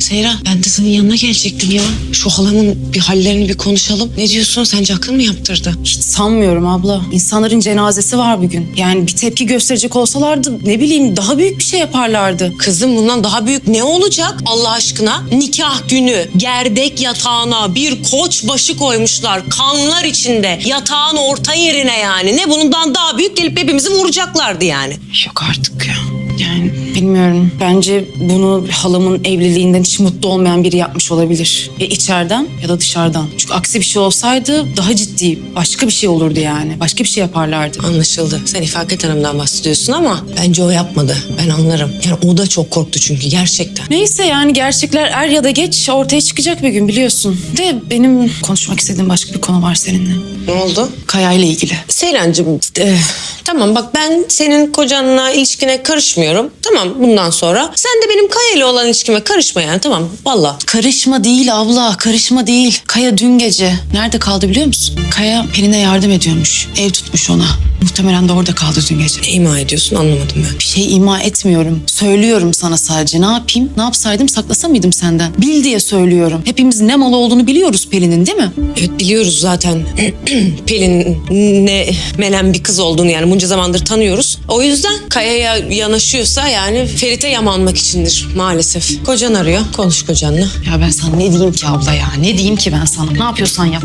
Seyran ben de senin yanına gelecektim ya. Şu halamın bir hallerini bir konuşalım. Ne diyorsun? Sence akıl mı yaptırdı? Hiç sanmıyorum abla. İnsanların cenazesi var bugün. Yani bir tepki gösterecek olsalardı ne bileyim daha büyük bir şey yaparlardı. Kızım bundan daha büyük ne olacak Allah aşkına? Nikah günü gerdek yatağına bir koç başı koymuşlar. Kanlar içinde. Yatağın orta yerine yani. Ne bundan daha büyük gelip hepimizi vuracaklardı yani. Yok artık ya. Yani bilmiyorum. Bence bunu halamın evliliğinden hiç mutlu olmayan biri yapmış olabilir. Ya içeriden ya da dışarıdan. Çünkü aksi bir şey olsaydı daha ciddi başka bir şey olurdu yani. Başka bir şey yaparlardı. Anlaşıldı. Sen İfaket Hanım'dan bahsediyorsun ama bence o yapmadı. Ben anlarım. Yani o da çok korktu çünkü gerçekten. Neyse yani gerçekler er ya da geç ortaya çıkacak bir gün biliyorsun. De benim konuşmak istediğim başka bir konu var seninle. Ne oldu? Kaya ile ilgili. Seyrancığım e, tamam bak ben senin kocanla ilişkine karışmıyorum. Tamam bundan sonra. Sen de benim Kaya ile olan ilişkime karışma yani tamam valla. Karışma değil abla, karışma değil. Kaya dün gece nerede kaldı biliyor musun? Kaya Pelin'e yardım ediyormuş. Ev tutmuş ona. Muhtemelen de orada kaldı dün gece. Ne ima ediyorsun anlamadım ben. Bir şey ima etmiyorum. Söylüyorum sana sadece. Ne yapayım? Ne yapsaydım saklasa mıydım senden? Bil diye söylüyorum. Hepimiz ne malı olduğunu biliyoruz Pelin'in değil mi? Evet biliyoruz zaten Pelin ne melen bir kız olduğunu yani bunca zamandır tanıyoruz. O yüzden Kaya'ya yanaşıyorsa yani Ferit'e yamanmak içindir maalesef. Kocan arıyor. Konuş kocanla. Ya ben sana ne diyeyim ki abla ya? Ne diyeyim ki ben sana? Ne yapıyorsan yap.